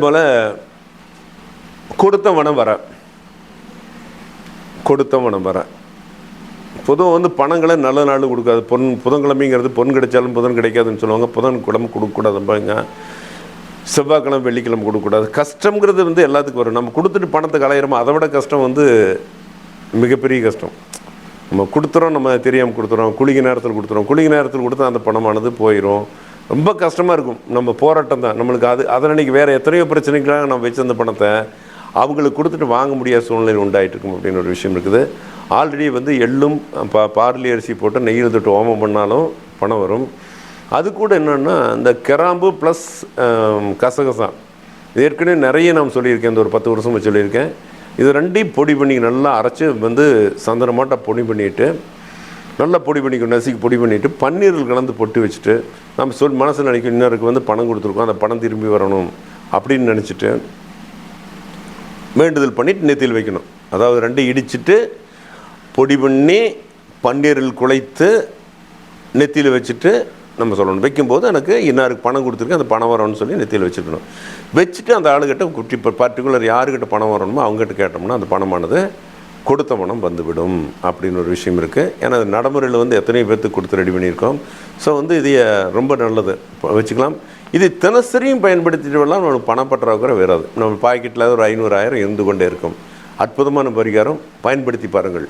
போல் கொடுத்தவனம் வர. கொடுத்தவனம் வர. பொதுவாக வந்து பணங்களை நல்ல நாள் கொடுக்காது. பொன் புதன்கிழமைங்கிறது பொன் கிடைச்சாலும் புதன் கிடைக்காதுன்னு சொல்லுவாங்க. புதன் கிழமை கொடுக்கக்கூடாதுப்பாங்க செவ்வாய்க்கிழமை வெள்ளிக்கிழமை கொடுக்கக்கூடாது. கஷ்டங்கிறது வந்து எல்லாத்துக்கும் வரும். நம்ம கொடுத்துட்டு பணத்தை கலையிறோமோ அதை விட கஷ்டம் வந்து மிகப்பெரிய கஷ்டம். நம்ம கொடுத்துறோம் நம்ம தெரியாமல் கொடுத்துறோம். குளிக்க நேரத்தில் கொடுத்துறோம். குளிக்க நேரத்தில் கொடுத்தா அந்த பணமானது போயிடும் ரொம்ப கஷ்டமாக இருக்கும். நம்ம போராட்டம் தான். நம்மளுக்கு அது அதை அன்றைக்கி வேறு எத்தனையோ பிரச்சனைகளாக நம்ம வச்சிருந்த பணத்தை அவங்களுக்கு கொடுத்துட்டு வாங்க முடியாத சூழ்நிலை உண்டாயிட்டு இருக்கும் அப்படின்னு ஒரு விஷயம் இருக்குது. ஆல்ரெடி வந்து எள்ளும் பா பார்லி அரிசி போட்டு நெய்யில் தொட்டு ஓமம் பண்ணாலும் பணம் வரும். அது கூட என்னென்னா இந்த கிராம்பு ப்ளஸ் கசகசா. ஏற்கனவே நிறைய நான் சொல்லியிருக்கேன். இந்த ஒரு பத்து வருஷமாக சொல்லியிருக்கேன். இது ரெண்டையும் பொடி பண்ணி நல்லா அரைச்சி வந்து சந்தனமாட்ட பொடி பண்ணிட்டு நல்லா பொடி பண்ணிக்கணும் நசுக்கி பொடி பண்ணிவிட்டு பன்னீரில் கலந்து பொட்டி வச்சுட்டு நம்ம சொல் மனசில் நினைக்கும் இன்னருக்கு வந்து பணம் கொடுத்துருக்கோம் அந்த பணம் திரும்பி வரணும் அப்படின்னு நினச்சிட்டு வேண்டுதல் பண்ணிட்டு நெத்தியில் வைக்கணும். அதாவது ரெண்டையும் இடிச்சிட்டு பொடி பண்ணி பன்னீரில் குழைத்து நெத்தியில் வச்சுட்டு நம்ம சொல்லணும். வைக்கும்போது எனக்கு இன்னாருக்கு பணம் கொடுத்துருக்கு அந்த பணம் வரணும்னு சொல்லி நெத்தியில் வச்சுக்கணும். வச்சுட்டு அந்த ஆளுகிட்ட குட்டி இப்போ பர்டிகுலர் யாருக்கிட்ட பணம் வரணுமோ அவங்ககிட்ட கேட்டோம்னா அந்த பணமானது கொடுத்த பணம் வந்துவிடும் அப்படின்னு ஒரு விஷயம் இருக்குது ஏன்னா அது நடைமுறையில் வந்து எத்தனையோ பேர்த்துக்கு கொடுத்து ரெடி பண்ணியிருக்கோம். ஸோ வந்து இது ரொம்ப நல்லது. வச்சுக்கலாம். இது தினசரியும் பயன்படுத்திட்டு வரலாம் நம்மளுக்கு பணப்பற்றாக்குறை வராது நம்ம பாக்கெட்டில் ஒரு ஐநூறு ஆயிரம் இருந்து கொண்டே இருக்கும். அற்புதமான பரிகாரம். பயன்படுத்தி பாருங்கள்.